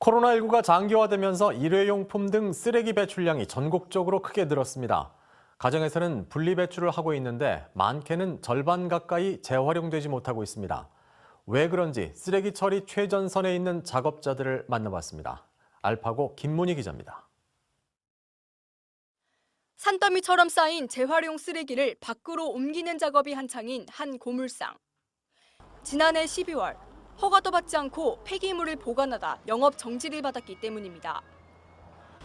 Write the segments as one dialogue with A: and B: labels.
A: 코로나19가 장기화되면서 일회용품 등 쓰레기 배출량이 전국적으로 크게 늘었습니다. 가정에서는 분리 배출을 하고 있는데 많게는 절반 가까이 재활용되지 못하고 있습니다. 왜 그런지 쓰레기 처리 최전선에 있는 작업자들을 만나봤습니다. 알파고 김문희 기자입니다.
B: 산더미처럼 쌓인 재활용 쓰레기를 밖으로 옮기는 작업이 한창인 한 고물상. 지난해 12월 허가도 받지 않고 폐기물을 보관하다 영업 정지를 받았기 때문입니다.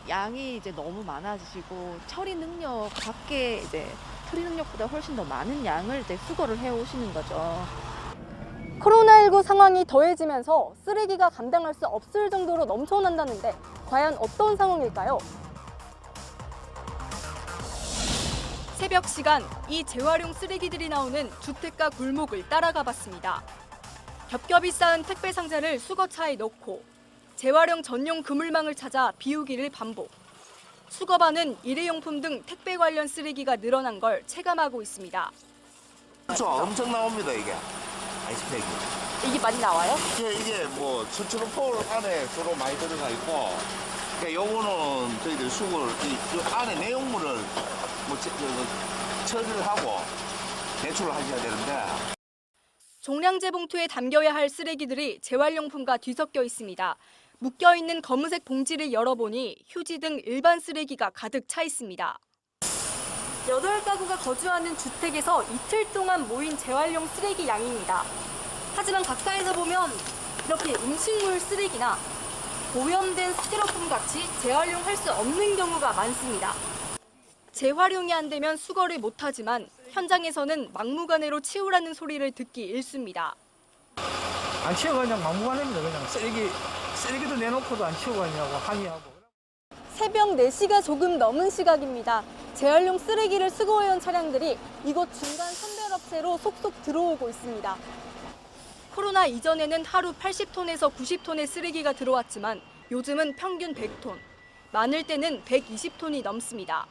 C: 양이 이제 너무 많아지시고 처리 능력 밖에 이제 처리 능력보다 훨씬 더 많은 양을 이제 수거를 해 오시는 거죠.
B: 코로나19 상황이 더해지면서 쓰레기가 감당할 수 없을 정도로 넘쳐난다는데 과연 어떤 상황일까요? 새벽 시간 이 재활용 쓰레기들이 나오는 주택가 골목을 따라가 봤습니다. 겹겹이 쌓은 택배 상자를 수거차에 넣고 재활용 전용 그물망을 찾아 비우기를 반복. 수거반은 일회용품 등 택배 관련 쓰레기가 늘어난 걸 체감하고 있습니다.
D: 그렇죠. 엄청 나옵니다, 이게. 아이스팩이.
B: 이게 많이 나와요?
D: 이게, 이게 뭐, 수출포 안에 주로 많이 들어가 있고, 그러니까 요거는 저희들 수거를, 이, 이 안에 내용물을 뭐, 저, 저, 처리를 하고 배출을 하셔야 되는데,
B: 종량제 봉투에 담겨야 할 쓰레기들이 재활용품과 뒤섞여 있습니다. 묶여 있는 검은색 봉지를 열어보니 휴지 등 일반 쓰레기가 가득 차 있습니다. 여덟 가구가 거주하는 주택에서 이틀 동안 모인 재활용 쓰레기 양입니다. 하지만 가까이서 보면 이렇게 음식물 쓰레기나 오염된 스티로폼 같이 재활용할 수 없는 경우가 많습니다. 재활용이 안 되면 수거를 못하지만 현장에서는 막무가내로 치우라는 소리를 듣기 일쑤입니다.
E: 안 치우고 그냥 막무가내입니다. 그냥 쓰레기 쓰레기도 내놓고도 안 치우고 가냐고 항의하고.
B: 새벽 4시가 조금 넘은 시각입니다. 재활용 쓰레기를 수거해온 차량들이 이곳 중간 선별업체로 속속 들어오고 있습니다. 코로나 이전에는 하루 80톤에서 90톤의 쓰레기가 들어왔지만 요즘은 평균 100톤, 많을 때는 120톤이 넘습니다.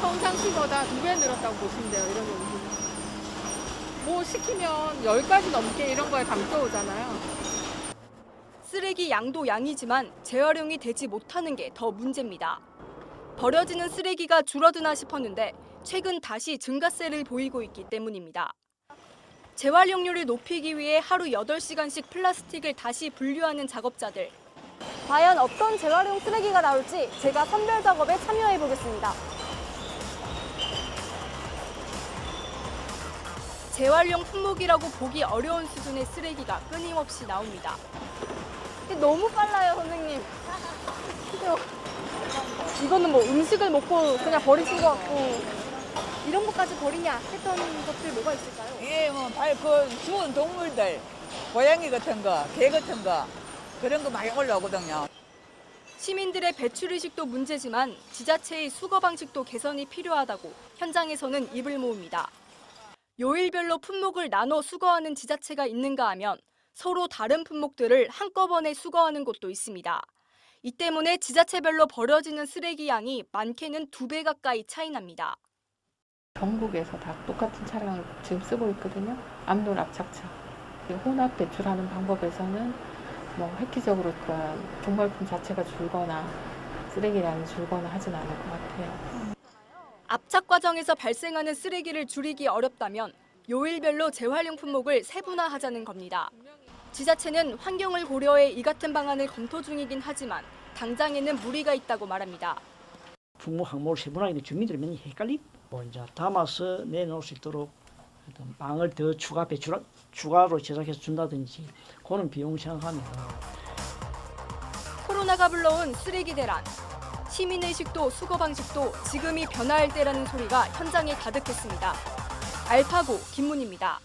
F: 평상시보다 두 배 늘었다고 보시면 돼요, 이런 용기는. 뭐 시키면 10가지 넘게 이런 거에 담겨오잖아요.
B: 쓰레기 양도 양이지만 재활용이 되지 못하는 게 더 문제입니다. 버려지는 쓰레기가 줄어드나 싶었는데 최근 다시 증가세를 보이고 있기 때문입니다. 재활용률을 높이기 위해 하루 8시간씩 플라스틱을 다시 분류하는 작업자들. 과연 어떤 재활용 쓰레기가 나올지 제가 선별 작업에 참여해 보겠습니다. 재활용 품목이라고 보기 어려운 수준의 쓰레기가 끊임없이 나옵니다. 너무 빨라요, 선생님. 이거는 뭐 음식을 먹고 그냥 버리신 것 같고 이런 것까지 버리냐 했던 것들 뭐가 있을까요?
G: 예, 뭐, 발, 그, 죽은 동물들, 고양이 같은 거, 개 같은 거, 그런 거 많이 올라오거든요.
B: 시민들의 배출 의식도 문제지만 지자체의 수거 방식도 개선이 필요하다고 현장에서는 입을 모읍니다. 요일별로 품목을 나눠 수거하는 지자체가 있는가 하면 서로 다른 품목들을 한꺼번에 수거하는 곳도 있습니다. 이 때문에 지자체별로 버려지는 쓰레기 양이 많게는 두 배 가까이 차이 납니다.
F: 전국에서 다 똑같은 차량을 지금 쓰고 있거든요. 압놀 압착차. 혼합 배출하는 방법에서는 뭐 획기적으로 그런 종말품 자체가 줄거나 쓰레기량이 줄거나 하진 않을 것 같아요.
B: 압착 과정에서 발생하는 쓰레기를 줄이기 어렵다면 요일별로 재활용 품목을 세분화하자는 겁니다. 지자체는 환경을 고려해 이 같은 방안을 검토 중이긴 하지만 당장에는 무리가 있다고 말합니다.
H: 품목 항목을 세분화하는데 주민들이 많이 헷갈리 뭐 이제 담아서 내놓을 수 있도록 어떤 방을 더 추가 배출 추가로 제작해서 준다든지 그런 비용 생각하면
B: 코로나가 불러온 쓰레기 대란. 시민의식도 수거 방식도 지금이 변화할 때라는 소리가 현장에 가득했습니다. 알파고 김문입니다.